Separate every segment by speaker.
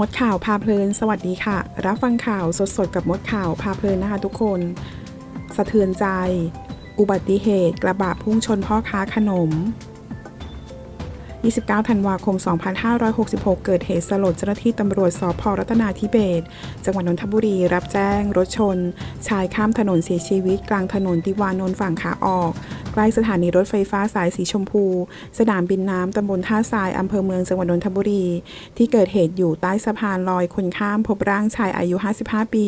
Speaker 1: มดข่าวพาเพลิน สวัสดีค่ะ รับฟังข่าวสดๆ กับมดข่าวพาเพลินนะคะทุกคน สะเทือนใจ อุบัติเหตุกระบะพุ่งชนพ่อค้าขนม 29 ธันวาคม 2566 เกิดเหตุสลดเจ้าหน้าที่ตำรวจสพรัตนาธิเบศจังหวัดนนทบุรีรับแจ้ง รถชน ชายข้ามถนนเสียชีวิตกลางถนนติวานนท์ฝั่งขาออก ใกล้สถานีรถไฟฟ้าสายสีชมพู สนามบินน้ำตำบลท่าทรายอำเภอเมืองจังหวัดนนทบุรี ที่เกิดเหตุอยู่ใต้สะพานลอยคนข้ามพบร่างชายอายุ 55 ปี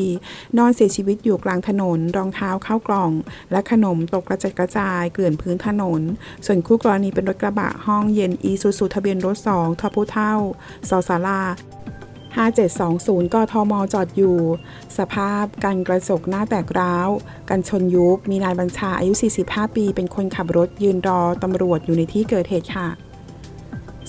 Speaker 1: นอนเสียชีวิตอยู่กลางถนน รองเท้าเข้ากล่อง และขนมตกกระจัดกระจายเกลื่อนพื้นถนน ส่วนคู่กรณีเป็นรถกระบะห้องเย็นอีซูซูทะเบียนรถ 2ทอพุเท่าสอสารา 5720 กทม จอดอยู่ สภาพกันกระจกหน้าแตกร้าว กันชนยุบ มีนายบัญชาอายุ 45 ปี เป็นคนขับรถยืนรอตำรวจอยู่ในที่เกิดเหตุค่ะ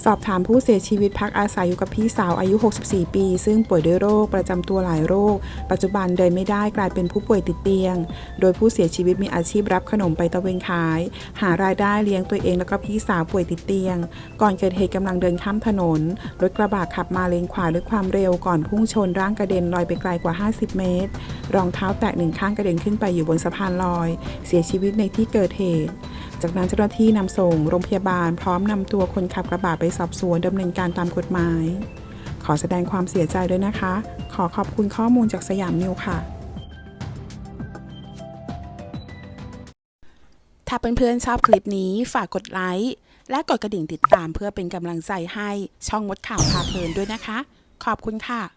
Speaker 1: สอบถามผู้เสียชีวิตพักอาศัยอยู่กับพี่สาวอายุ 64 ปี ซึ่งป่วยด้วยโรคประจำตัวหลายโรค ปัจจุบันเดินไม่ได้กลายเป็นผู้ป่วยติดเตียง โดยผู้เสียชีวิตมีอาชีพรับขนมไปตะเวนขาย หารายได้เลี้ยงตัวเองแล้วก็พี่สาวป่วยติดเตียง ก่อนเกิดเหตุกำลังเดินข้ามถนน รถกระบะขับมาเลนขวาด้วยความเร็วก่อนพุ่งชนร่างกระเด็นลอยไปไกลกว่า 50 เมตร รองเท้าแตะหนึ่งข้างกระเด็นขึ้นไปอยู่บนสะพานลอย เสียชีวิตในที่เกิดเหตุ จากนั้นเจ้าหน้าที่นำส่งโรงพยาบาลพร้อมนำตัวคนขับกระบะไปสอบสวนดำเนินการตามกฎหมาย ขอแสดงความเสียใจด้วยนะคะ ขอขอบคุณข้อมูลจากสยามนิวค่ะ ถ้าเพื่อนๆชอบคลิปนี้ฝากกดไลค์และกดกระดิ่งติดตามเพื่อเป็นกำลังใจให้ช่องมดข่าวพาเพลินด้วยนะคะ ขอบคุณค่ะ